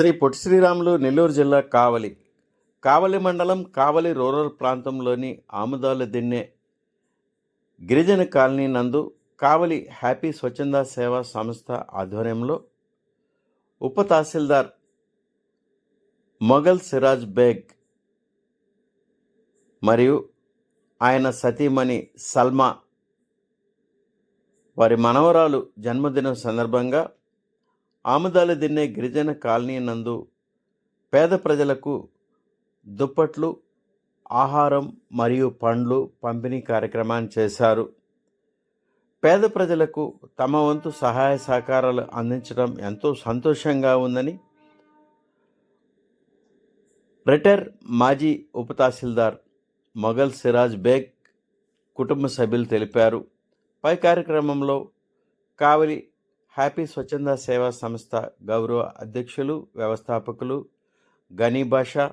శ్రీ పొట్టి శ్రీరాములు నెల్లూరు జిల్లా కావలి. కావలి మండలం కావలి రూరల్ ప్రాంతంలోని ఆముదాల దిన్నె గిరిజన కాలనీ నందు కావలి హ్యాపీ స్వచ్ఛంద సేవా సంస్థ ఆధ్వర్యంలో ఉప తహసీల్దార్ మొఘల్ సిరాజ్ బేగ్ మరియు ఆయన సతీమణి సల్మా వారి మనవరాలు జన్మదినం సందర్భంగా ఆముదాలు దిన్నే గిరిజన కాలనీ నందు పేద ప్రజలకు దుప్పట్లు ఆహారం మరియు పండ్లు పంపిణీ కార్యక్రమాన్ని చేశారు. పేద ప్రజలకు తమ వంతు సహాయ సహకారాలు అందించడం ఎంతో సంతోషంగా ఉందని రిటైర్ మాజీ ఉప తహసీల్దార్ మొఘల్ సిరాజ్ బేగ్ కుటుంబ సభ్యులు తెలిపారు. పై కార్యక్రమంలో కావలి హ్యాపీ స్వచ్ఛంద సేవా సంస్థ గౌరవ అధ్యక్షులు వ్యవస్థాపకులు Ghani Basha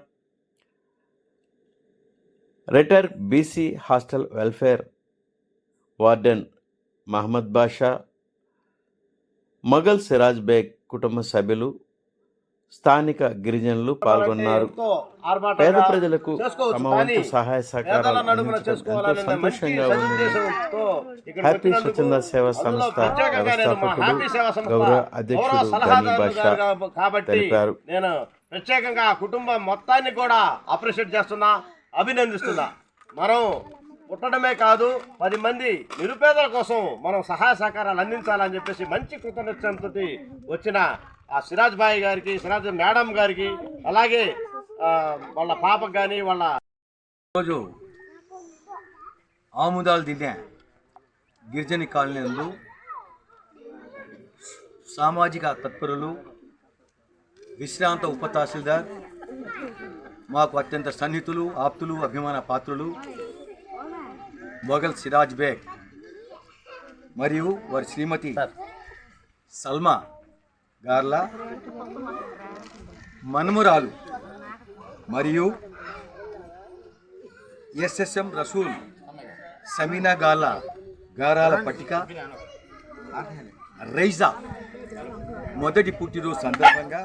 retire BC hostel welfare warden Mohammed Basha Mughal Siraj Baig కుటుంబ సభ్యులు స్థానిక గిరిజనులు పాల్గొన్నారు. పేద ప్రజలకు తమ వంతు సహాయ సహకారాలు అందించడం ఎంతో సంతోషంగా ఉంది. హ్యాపీ స్వచ్ఛంద సేవా సంస్థ వ్యవస్థాపకుడు గౌరవ అధ్యక్షుడు గనీ తెలిపారు. నేను ప్రత్యేకంగా కుటుంబం మొత్తాన్ని కూడా అప్రిషియేట్ చేస్తున్నా అభినందిస్తున్నా. మనం పుట్టడమే కాదు పది మంది నిరుపేదల కోసం మనం సహాయ సహకారాలు అందించాలని చెప్పేసి మంచి కృతజ్ఞతతో వచ్చిన ఆ సిరాజ్ బాయ్ గారికి సిరాజ్ మేడం గారికి అలాగే వాళ్ళ పాపకు కానీ వాళ్ళ రోజు ఆముదాలు తినే గిరిజన కాలనీలు సామాజిక తత్పరులు విశ్రాంత ఉప తహసీల్దార్ మాకు అత్యంత సన్నిహితులు ఆప్తులు అభిమాన పాత్రులు మొఘల్ సిరాజ్ బేగ్ మరియు వారి శ్రీమతి సల్మా. గార్ల మన్మురాలు మరియు ఎస్ఎస్ఎం రసూల్ సమీనా గాల గారాల పట్టిక రైజా మొదటి పుట్టినరోజు సందర్భంగా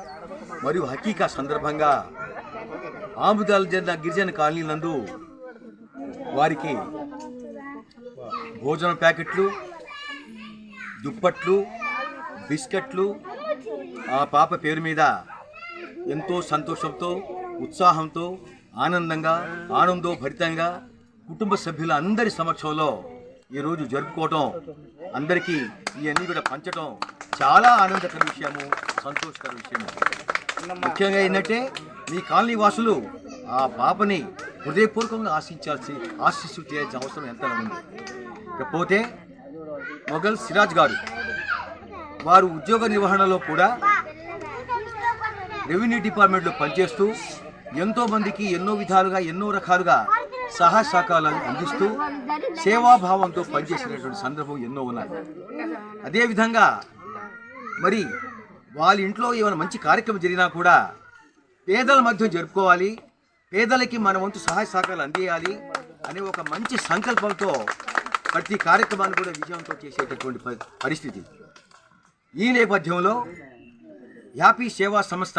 మరియు హకీకా సందర్భంగా ఆముదాల జిల్లా గిరిజన కాలనీ నందు వారికి భోజన ప్యాకెట్లు దుప్పట్లు బిస్కెట్లు ఆ పాప పేరు మీద ఎంతో సంతోషంతో ఉత్సాహంతో ఆనందంగా ఆనందో భరితంగా కుటుంబ సభ్యుల అందరి సమక్షంలో ఈరోజు జరుపుకోవటం అందరికీ ఇవన్నీ కూడా పంచటం చాలా ఆనందకర విషయము సంతోషకర విషయము. ముఖ్యంగా ఏంటంటే మీ కాలనీ వాసులు ఆ పాపని హృదయపూర్వకంగా ఆశించాల్సి ఆశీస్సు చేయాల్సిన అవసరం ఎంత ఉంది. ఇకపోతే మొఘల్ సిరాజ్ గారు వారు ఉద్యోగ నిర్వహణలో కూడా రెవెన్యూ డిపార్ట్మెంట్లో పనిచేస్తూ ఎంతోమందికి ఎన్నో విధాలుగా ఎన్నో రకాలుగా సహాయ సహకారాలు అందిస్తూ సేవాభావంతో పనిచేసినటువంటి సందర్భం ఎన్నో ఉన్నాయి అదేవిధంగా మరి వాళ్ళ ఇంట్లో ఏమైనా మంచి కార్యక్రమం జరిగినా కూడా పేదల మధ్య జరుపుకోవాలి. పేదలకి మన వంతు సహాయ సహకారాలు అందియాలి అనే ఒక మంచి సంకల్పంతో ప్రతి కార్యక్రమాన్ని కూడా విజయంతో చేసేటటువంటి పరిస్థితి. ఈ నేపథ్యంలో యాపీ సేవా సంస్థ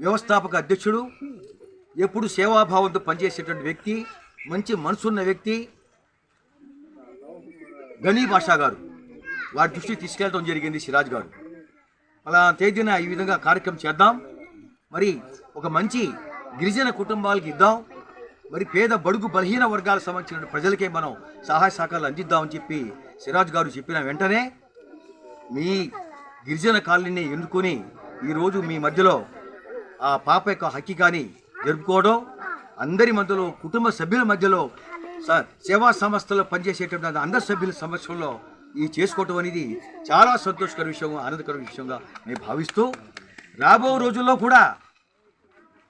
వ్యవస్థాపక అధ్యక్షుడు ఎప్పుడు సేవాభావంతో పనిచేసేటువంటి వ్యక్తి మంచి మనసున్న వ్యక్తి గనీ బాషా గారు. వారి దృష్టికి తీసుకెళ్ళడం జరిగింది సిరాజ్ గారు. అలా తేదీన ఈ విధంగా కార్యక్రమం చేద్దాం. మరి ఒక మంచి గిరిజన కుటుంబాలకు ఇద్దాం. మరి పేద బడుగు బలహీన వర్గాలకు సంబంధించిన ప్రజలకే మనం సహాయ సహకారాలు అందిద్దామని చెప్పి సిరాజ్ గారు చెప్పిన వెంటనే మీ గిరిజన కాలనీని ఎన్నుకొని ఈరోజు మీ మధ్యలో ఆ పాప యొక్క హక్కికాని జరుపుకోవడం అందరి మధ్యలో కుటుంబ సభ్యుల మధ్యలో స- సేవా సంస్థలో పనిచేసేటటువంటి అందరి సభ్యుల సమక్షంలో ఈ చేసుకోవటం అనేది చాలా సంతోషకర విషయం ఆనందకర విషయంగా నేను భావిస్తూ రాబో రోజుల్లో కూడా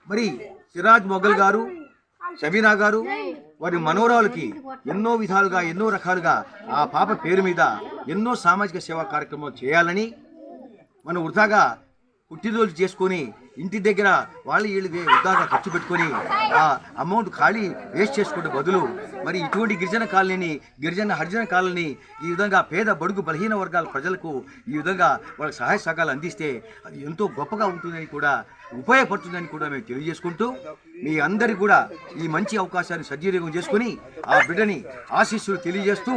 మరి సిరాజ్ మొఘల్ గారు షబీనా గారు వారి మనోరాలకి ఎన్నో విధాలుగా ఎన్నో రకాలుగా ఆ పాప పేరు మీద ఎన్నో సామాజిక సేవా కార్యక్రమాలు చేయాలని మనం వృధాగా పుట్టినరోజు చేసుకొని ఇంటి దగ్గర వాళ్ళు వీళ్ళు వృధాగా ఖర్చు పెట్టుకొని ఆ అమౌంట్ ఖాళీ వేస్ట్ చేసుకుంటే బదులు మరి ఇటువంటి గిరిజన కాలనీని గిరిజన హరిజన కాలనీ ఈ విధంగా పేద బడుగు బలహీన వర్గాల ప్రజలకు ఈ విధంగా వాళ్ళకి సహాయ సహకారాలు అందిస్తే అది ఎంతో గొప్పగా ఉంటుందని కూడా ఉపయోగపడుతుందని కూడా మేము తెలియజేసుకుంటూ మీ అందరి కూడా ఈ మంచి అవకాశాన్ని సద్వినియోగం చేసుకుని ఆ బిడ్డని ఆశీస్సులు తెలియజేస్తూ